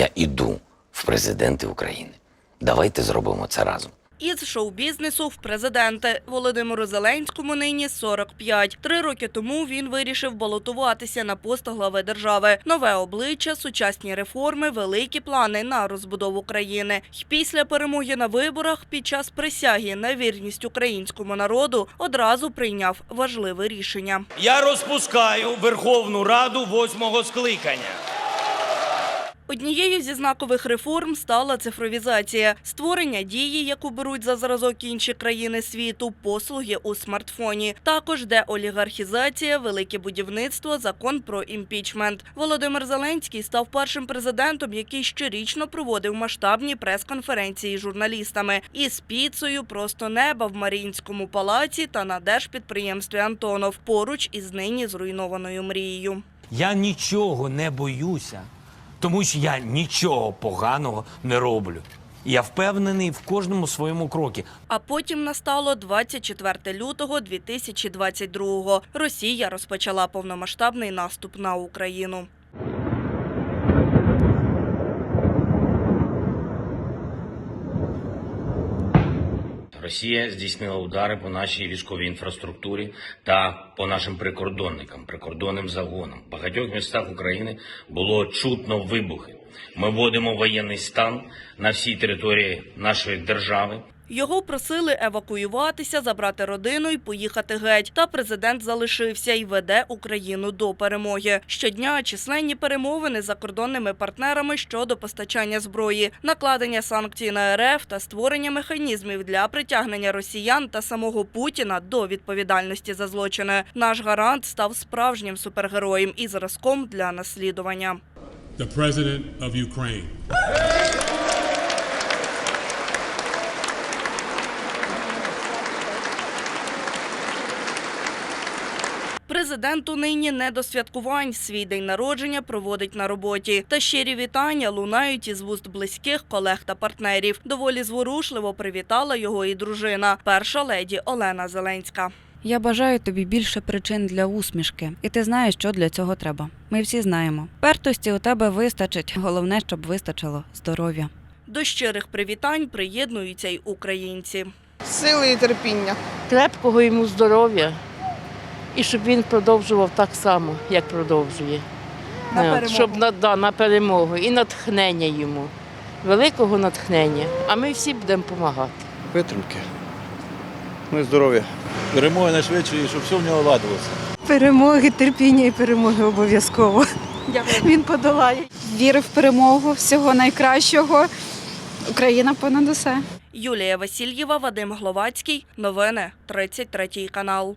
я іду в президенти України. Давайте зробимо це разом. Із шоу-бізнесу в президенти Володимиру Зеленському нині 45. Три роки тому він вирішив балотуватися на пост глави держави. Нове обличчя, сучасні реформи, великі плани на розбудову країни. І після перемоги на виборах під час присяги на вірність українському народу одразу прийняв важливе рішення. Я розпускаю Верховну Раду восьмого скликання. Однією зі знакових реформ стала цифровізація, створення дії, яку беруть за зразок інші країни світу, послуги у смартфоні. Також деолігархізація, велике будівництво, закон про імпічмент. Володимир Зеленський став першим президентом, який щорічно проводив масштабні прес-конференції з журналістами із піцею просто неба в Маріїнському палаці та на держпідприємстві Антонов поруч із нині зруйнованою мрією. Я нічого не боюся, тому що я нічого поганого не роблю. Я впевнений в кожному своєму крокі. А потім настало 24 лютого 2022-го. Росія розпочала повномасштабний наступ на Україну. Росія здійснила удари по нашій військовій інфраструктурі та по нашим прикордонникам, прикордонним загонам. В багатьох містах України було чутно вибухи. Ми вводимо воєнний стан на всій території нашої держави. Його просили евакуюватися, забрати родину і поїхати геть. Та президент залишився і веде Україну до перемоги. Щодня численні перемовини з закордонними партнерами щодо постачання зброї, накладення санкцій на РФ та створення механізмів для притягнення росіян та самого Путіна до відповідальності за злочини. Наш гарант став справжнім супергероєм і зразком для наслідування. the President of Ukraine. Президенту нині не до святкувань. Свій день народження проводить на роботі. Та щирі вітання лунають із вуст близьких колег та партнерів. Доволі зворушливо привітала його і дружина, перша леді Олена Зеленська. Я бажаю тобі більше причин для усмішки, і ти знаєш, що для цього треба. Ми всі знаємо. Пертості у тебе вистачить. Головне, щоб вистачило здоров'я. До щирих привітань приєднуються й українці. сили і терпіння. крепкого йому здоров'я і щоб він продовжував так само, як продовжує. На Е, от, перемогу. Щоб на, да, на перемогу і натхнення йому, великого натхнення. А ми всі будемо допомагати. витримки. Ну і здоров'я. перемоги найшвидше і щоб все в нього ладилося. Перемоги, терпіння і перемоги обов'язково. Він подолає. Віри в перемогу, всього найкращого. Україна понад усе. Юлія Васильєва, Вадим Гловацький. Новини 33 канал.